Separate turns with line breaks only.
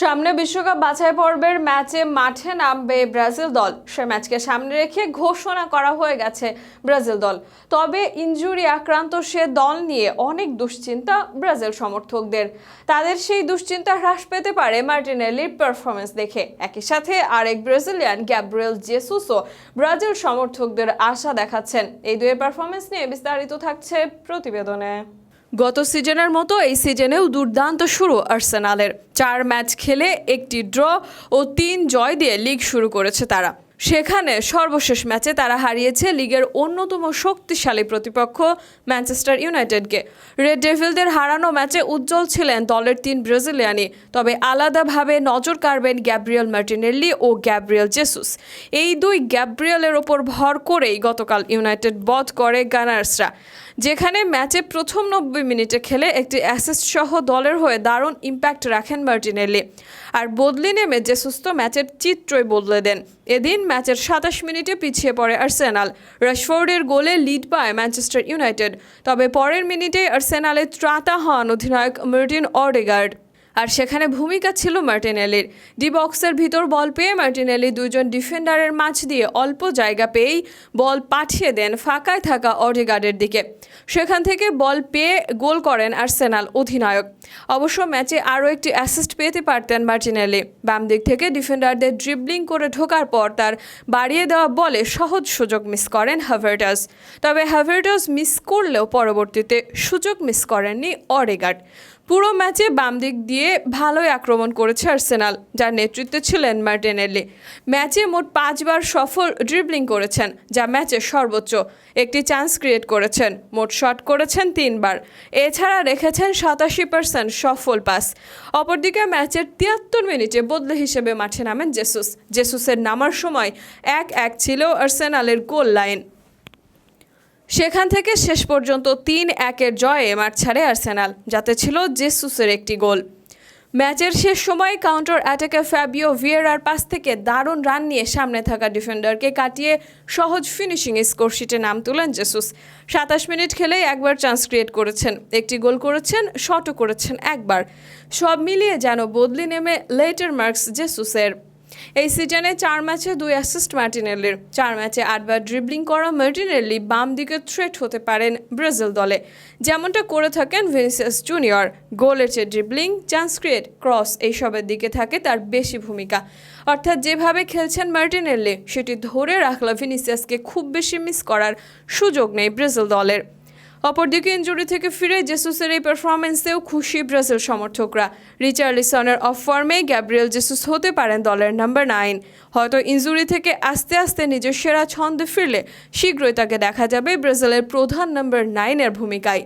সামনে বিশ্বকাপ বাছাই পর্বের ম্যাচে মাঠে নামবে ব্রাজিল দল। সে ম্যাচকে সামনে রেখে ঘোষণা করা হয়ে গেছে ব্রাজিল দল। তবে ইনজুরি আক্রান্ত সে দল নিয়ে অনেক দুশ্চিন্তা ব্রাজিল সমর্থকদের। তাদের সেই দুশ্চিন্তা হ্রাস পেতে পারে মার্টিনেলির পারফরমেন্স দেখে। একই সাথে আরেক ব্রাজিলিয়ান গ্যাব্রিয়েল জেসুসও ব্রাজিল সমর্থকদের আশা দেখাচ্ছেন। এই দুয়ের পারফরমেন্স নিয়ে বিস্তারিত থাকছে প্রতিবেদনে। গত সিজনের মতো এই সিজনেও দুর্দান্ত শুরু আর্সেনালের। চার ম্যাচ খেলে একটি ড্র ও তিন জয় দিয়ে লিগ শুরু করেছে তারা। সেখানে সর্বশেষ ম্যাচে তারা হারিয়েছে লিগের অন্যতম শক্তিশালী প্রতিপক্ষ ম্যানচেস্টার ইউনাইটেডকে। রেড ডেভিলদের হারানো ম্যাচে উজ্জ্বল ছিলেন দলের তিন ব্রাজিলিয়ানি তবে আলাদাভাবে নজর কাড়বেন গ্যাব্রিয়েল মার্টিনেল্লি ও গ্যাব্রিয়েল জেসুস। এই দুই গ্যাব্রিয়েলের ওপর ভর করেই গতকাল ইউনাইটেড বধ করে গানার্সরা। যেখানে ম্যাচে প্রথম নব্বই মিনিটে খেলে একটি অ্যাসিস্ট সহ দলের হয়ে দারুণ ইম্প্যাক্ট রাখেন মার্টিনেলি। আর বদলি নেমে যে সুস্থ ম্যাচের চিত্রই বদলে দেন। এদিন ম্যাচের সাতাশ মিনিটে পিছিয়ে পড়ে আর্সেনাল। রাশফোর্ডের গোলে লিড পায় ম্যানচেস্টার ইউনাইটেড। তবে পরের মিনিটেই আর্সেনালে ত্রাতা হন অধিনায়ক মার্টিন অডেগার্ড। আর সেখানে ভূমিকা ছিল মার্টিনেলির। ডি বক্সের ভিতর বল পেয়ে মার্টিনেলি দুজন ডিফেন্ডারের মাঝ দিয়ে অল্প জায়গা পেয়েই বল পাঠিয়ে দেন ফাঁকায় থাকা অডেগার্ডের দিকে। সেখান থেকে বল পেয়ে গোল করেন আর্সেনাল অধিনায়ক। অবশ্য ম্যাচে আরও একটি অ্যাসিস্ট পেতে পারতেন মার্টিনেলি। বাম দিক থেকে ডিফেন্ডারদের ড্রিবলিং করে ঢোকার পর তার বাড়িয়ে দেওয়া বলে সহজ সুযোগ মিস করেন হাভার্টাস। তবে হাভার্টাস মিস করলেও পরবর্তীতে সুযোগ মিস করেননি অডেগার্ড। পুরো ম্যাচে বাম দিক দিয়ে ভালোই আক্রমণ করেছে আর্সেনাল, যার নেতৃত্বে ছিলেন মার্টিনেলি ম্যাচে মোট পাঁচবার সফল ড্রিবলিং করেছেন, যা ম্যাচের সর্বোচ্চ। একটি চান্স ক্রিয়েট করেছেন, মোট শট করেছেন তিনবার। এছাড়া রেখেছেন সাতাশি পার্সেন্ট সফল পাস অপরদিকে ম্যাচের তিয়াত্তর মিনিটে বদলে হিসেবে মাঠে নামেন জেসুস জেসুসের নামার সময় এক এক ছিল আর্সেনালের গোল লাইন সেখান থেকে শেষ পর্যন্ত তিন একের জয়ে মাঠ ছাড়ে আর্সেনাল, যাতে ছিল জেসুসের একটি গোল। ম্যাচের শেষ সময় কাউন্টার অ্যাটাকে ফ্যাবিও ভিয়েরার পাস থেকে দারুণ রান নিয়ে সামনে থাকা ডিফেন্ডারকে কাটিয়ে সহজ ফিনিশিং স্কোরশিটে নাম তুলেন জেসুস। সাতাশ মিনিট খেলেই একবার চান্স ক্রিয়েট করেছেন। একটি গোল করেছেন, শটও করেছেন একবার। সব মিলিয়ে যেন বদলি নেমে লেটার মার্কস জেসুসের। এই সিজনে চার ম্যাচে দুই অ্যাসিস্ট মার্টিনেল্লির চার ম্যাচে আটবার ড্রিবলিং করা মার্টিনেল্লি বাম দিকে থ্রেট হতে পারেন ব্রাজিল দলে। যেমনটা করে থাকেন ভিনিসিয়াস জুনিয়র গোলের চেয়ে ড্রিবলিং চান্স ক্রিয়েট ক্রস এইসবের দিকে থাকে তার বেশি ভূমিকা। অর্থাৎ যেভাবে খেলছেন মার্টিনেল্লি সেটি ধরে রাখলে ভিনিসিয়াসকে খুব বেশি মিস করার সুযোগ নেই ব্রাজিল দলের। অপরদিকে ইঞ্জুরি থেকে ফিরে জেসুসের এই পারফরমেন্সেও খুশি ব্রাজিল সমর্থকরা। রিচার্লিসনের অফ ফর্মে গ্যাব্রিয়েল জেসুস হতে পারেন দলের নাম্বার নাইন হয়তো ইঞ্জুরি থেকে আস্তে আস্তে নিজের সেরা ছন্দে ফিরলে শীঘ্রই তাকে দেখা যাবে ব্রাজিলের প্রধান নাম্বার নাইনের ভূমিকায়।